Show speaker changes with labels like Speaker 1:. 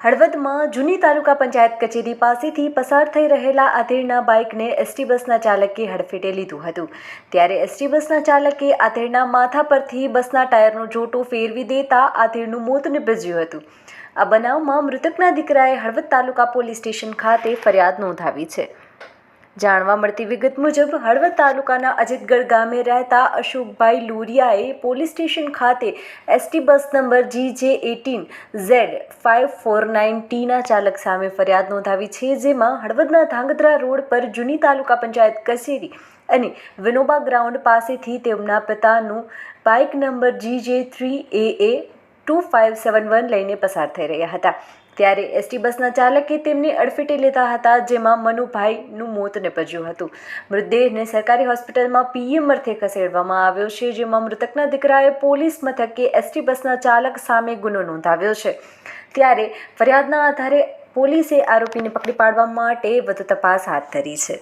Speaker 1: હળવદમાં જૂની તાલુકા પંચાયત કચેરી પાસેથી પસાર થઈ રહેલા આધેડના બાઇકને એસટી બસના ચાલકે હડફેટે લીધું હતું. ત્યારે એસટી બસના ચાલકે આધેડના માથા પરથી બસના ટાયરનો જોટો ફેરવી દેતા આધેડનું મોત નીપજ્યું હતું. આ બનાવમાં મૃતકના દીકરાએ હળવદ તાલુકા પોલીસ સ્ટેશન ખાતે ફરિયાદ નોંધાવી છે. જાણવા મળતી વિગત મુજબ હળવદ તાલુકાના અજીતગઢ ગામે રહેતા અશોકભાઈ લુરિયાએ પોલીસ સ્ટેશન ખાતે ST bus number G J eighteen Z five four nine ટીના ચાલક સામે ફરિયાદ નોંધાવી છે, જેમાં હળવદના ધાંગધ્રા રોડ પર જૂની તાલુકા પંચાયત કચેરી અને વિનોબા ગ્રાઉન્ડ પાસેથી તેમના પિતાનું bike number G J three A A two five seven one લઈને પસાર થઈ રહ્યા હતા. ત્યારે એસટી બસના ચાલકે તેમને અડફેટે લેતા હતા, જેમાં મનુભાઈનું મોત નિપજ્યું હતું. મૃતદેહને સરકારી હોસ્પિટલમાં પીએમ અર્થે ખસેડવામાં આવ્યો છે, જેમાં મૃતકના દીકરાએ પોલીસ મથકે એસટી બસના ચાલક સામે ગુનો નોંધાવ્યો છે. ત્યારે ફરિયાદના આધારે પોલીસે આરોપીને પકડી પાડવા માટે વધુ તપાસ હાથ ધરી છે.